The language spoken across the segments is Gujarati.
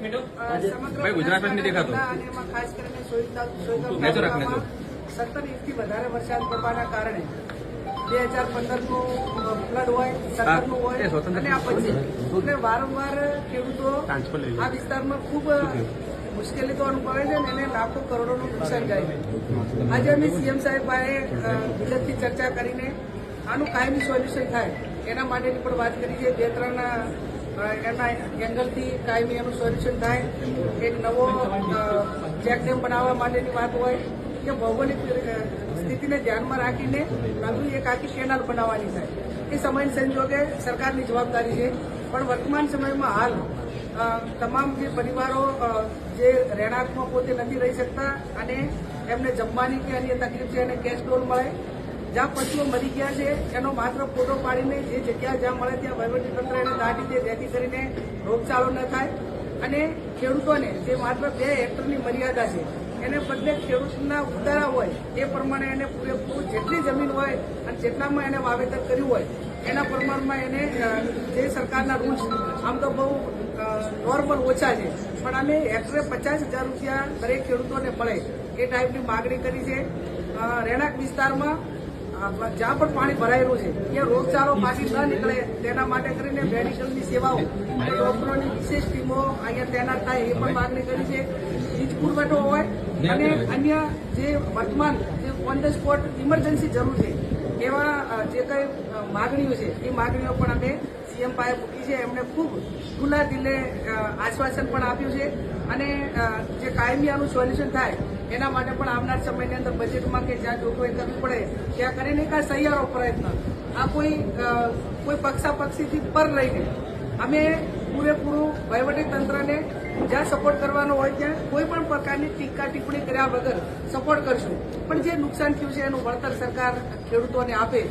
ભાઈ, ગુજરાત નથી દેખાતો. નેચો રાખ, નેચો. સત્તર ઇંચથી વધારે વરસાદ પડવાના કારણે બે હજાર પંદરનું ફ્લડ હોય સત્તરનું હોય અને આ પછી એટલે વારંવાર ખેડૂતો આ વિસ્તારમાં ખૂબ મુશ્કેલી તો અનુભવે છે અને એને લાખો કરોડોનું નુકસાન જાય છે. આજે અમે સીએમ સાહેબ પાસે વિગતથી ચર્ચા કરીને આનું કાયમી સોલ્યુશન થાય એના માટેની પણ વાત કરી છે. બે ત્રણ એના એંગલથી કાયમી એનું સોલ્યુશન થાય. એક નવો ચેકડેમ બનાવવા માટેની વાત હોય કે ભૌગોલિક સ્થિતિને ધ્યાનમાં રાખીને નવી એક આખી કેનાલ બનાવવાની થાય. એ સમય સંજોગે સરકારની જવાબદારી છે. પણ વર્તમાન સમયમાં હાલ તમામ જે પરિવારો જે રહેણાંકમાં પોતે નથી રહી શકતા અને એમને જમવાની કે અન્ય તકલીફ છે એને કેશ લોન મળે જ્યાં પશુઓ મરી ગયા છે, એનો માત્ર ફોટો પાડીને જે જગ્યા જ્યાં મળે ત્યાં વહીવટીતંત્ર એને દાટી દે, જેથી કરીને રોગચાળો ન થાય. અને ખેડૂતોને જે માત્ર બે હેક્ટરની મર્યાદા છે, એને બદલે ખેડૂતના ઉતારા હોય, એ પ્રમાણે એને પૂરેપૂરું જેટલી જમીન હોય અને જેટલામાં એને વાવેતર કર્યું હોય, એના પ્રમાણમાં એને જે સરકારના રૂલ્સ, આમ તો બહુ નોર્મલ ઓછા છે. પણ અમે હેક્ટરે પચાસ હજાર રૂપિયા દરેક ખેડૂતોને મળે, એ ટાઈપની માગણી કરી છે. રહેણાંક વિસ્તારમાં જ્યાં પણ પાણી ભરાયેલું છે, ત્યાં રોગચાળો પાછી ન નીકળે. તેના માટે કરીને મેડિકલની સેવાઓ ડોક્ટરોની વિશેષ ટીમો અહીંયા તૈનાત થાય એ પણ માગણી કરી છે. વીજ પુરવઠો હોય અને અન્ય જે વર્તમાન જે ઓન ધ સ્પોટ ઇમરજન્સી જરૂર છે, એવા જે કંઈ માગણીઓ છે, એ માગણીઓ પણ અમે સીએમ પાસે મૂકી છે. એમણે ખૂબ ખુલ્લા દિલે આશ્વાસન પણ આપ્યું છે. અને જે કાયમી આનું સોલ્યુશન થાય એના માટે પણ આવનાર સમયની અંદર બજેટમાં કે જ્યાં જોગવાઈ કરવી પડે, ત્યાં કરીને એક આ સહિયારો પ્રયત્ન. આ કોઈ કોઈ પક્ષાપક્ષીથી પર રહીને અમે પૂરેપૂરું વહીવટી તંત્રને જ્યાં સપોર્ટ કરવાનો હોય ત્યાં કોઈ પણ પ્રકારની ટીકા ટિપ્પણી કર્યા વગર સપોર્ટ કરશું. પણ જે નુકસાન થયું છે, એનું વળતર સરકાર ખેડૂતોને આપે.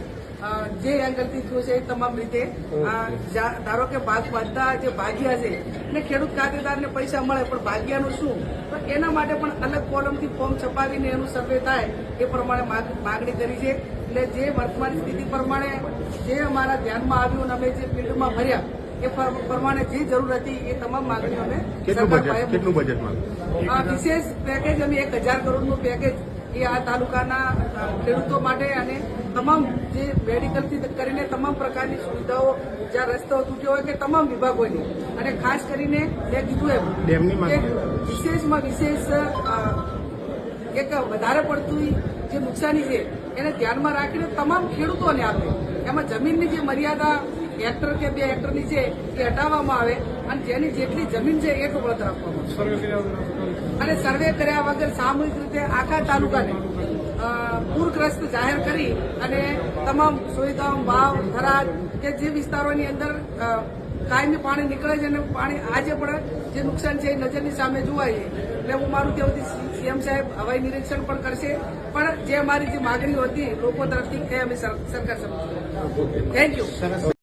જે એંગલથી થયું છે એ તમામ રીતે. ધારો કે ભાગ બધા જે ભાગ્યા છે ને ખેડૂત ખાતેદારને પૈસા મળે પણ ભાગ્યાનું શું? તો એના માટે પણ અલગ કોલમથી ફોર્મ છપાવીને એનું સર્વે થાય એ પ્રમાણે માગ- માગણી કરી છે. એટલે જે વર્તમાન સ્થિતિ પ્રમાણે જે અમારા ધ્યાનમાં આવ્યું અને અમે જે ફિલ્ડમાં ભર્યા એ પ્રમાણે જે જરૂર હતી એ તમામ માગણીઓ અમે કેટલું બજેટ વિશેષ પેકેજ અમે એક હજાર કરોડનું પેકેજ એ આ તાલુકાના ખેડૂતો માટે અને તમામ જે મેડિકલથી કરીને તમામ પ્રકારની સુવિધાઓ જ્યાં રસ્તાઓ તૂટ્યો હોય કે તમામ વિભાગોની. અને ખાસ કરીને મેં કીધું એમ કે વિશેષમાં વિશેષ એક વધારે પડતું જે નુકસાની છે એને ધ્યાનમાં રાખીને તમામ ખેડૂતોને આપે. એમાં જમીનની જે મર્યાદા હેક્ટર કે બે હેક્ટરની છે એ હટાવવામાં આવે અને જેની જેટલી જમીન છે એટલું વળતર રાખવામાં આવે. અને સર્વે કર્યા વગર સામૂહિક રીતે આખા તાલુકાને પૂરગ્રસ્ત જાહેર કરી અને તમામ સુવિધાઓ વાવ થરાદ કે જે વિસ્તારોની અંદર કાયમી પાણી નીકળે છે અને પાણી આજે પણ જે નુકસાન છે એ નજરની સામે જોવાય છે. એટલે હું મારું કહેવું સીએમ સાહેબ હવાઈ નિરીક્ષણ પણ કરશે. પણ જે અમારી જે માગણીઓ હતી લોકો તરફથી એ અમે સરકાર સમજ થેન્ક યુ